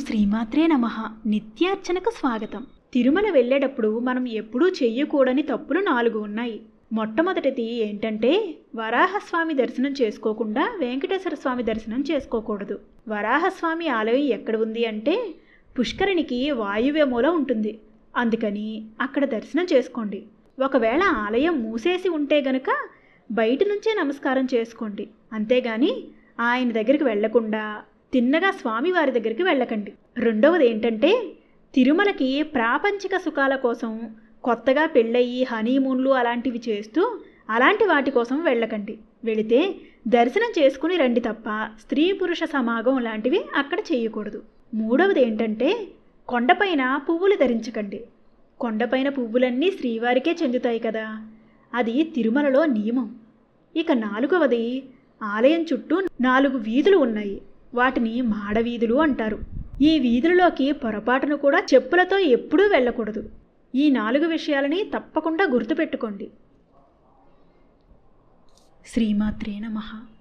శ్రీమాత్రే నమ. నిత్యార్చనకు స్వాగతం. తిరుమల వెళ్ళేటప్పుడు మనం ఎప్పుడూ చెయ్యకూడని తప్పులు నాలుగు ఉన్నాయి. మొట్టమొదటిది ఏంటంటే వరాహస్వామి దర్శనం చేసుకోకుండా వెంకటేశ్వర స్వామి దర్శనం చేసుకోకూడదు. వరాహస్వామి ఆలయం ఎక్కడ ఉంది అంటే పుష్కరిణికి వాయువ్యమూల ఉంటుంది. అందుకని అక్కడ దర్శనం చేసుకోండి. ఒకవేళ ఆలయం మూసేసి ఉంటే గనుక బయట నుంచే నమస్కారం చేసుకోండి. అంతేగాని ఆయన దగ్గరికి వెళ్ళకుండా తిన్నగా స్వామివారి దగ్గరికి వెళ్ళకండి. రెండవది ఏంటంటే తిరుమలకి ప్రాపంచిక సుఖాల కోసం కొత్తగా పెళ్ళయి హనీమూన్లు అలాంటివి చేస్తూ అలాంటి వాటి కోసం వెళ్ళకండి. వెళితే దర్శనం చేసుకుని రండి తప్ప స్త్రీ పురుష సమాగం లాంటివి అక్కడ చేయకూడదు. మూడవది ఏంటంటే కొండపైన పువ్వులు ధరించకండి. కొండపైన పువ్వులన్నీ శ్రీవారికే చెందుతాయి కదా. అది తిరుమలలో నియమం. ఇక నాలుగవది ఆలయం చుట్టూ నాలుగు వీధులు ఉన్నాయి. వాటిని మాడవీధులు అంటారు. ఈ వీధులలోకి పొరపాటును కూడా చెప్పులతో ఎప్పుడూ వెళ్ళకూడదు. ఈ నాలుగు విషయాలని తప్పకుండా గుర్తుపెట్టుకోండి. శ్రీమాత్రే నమః.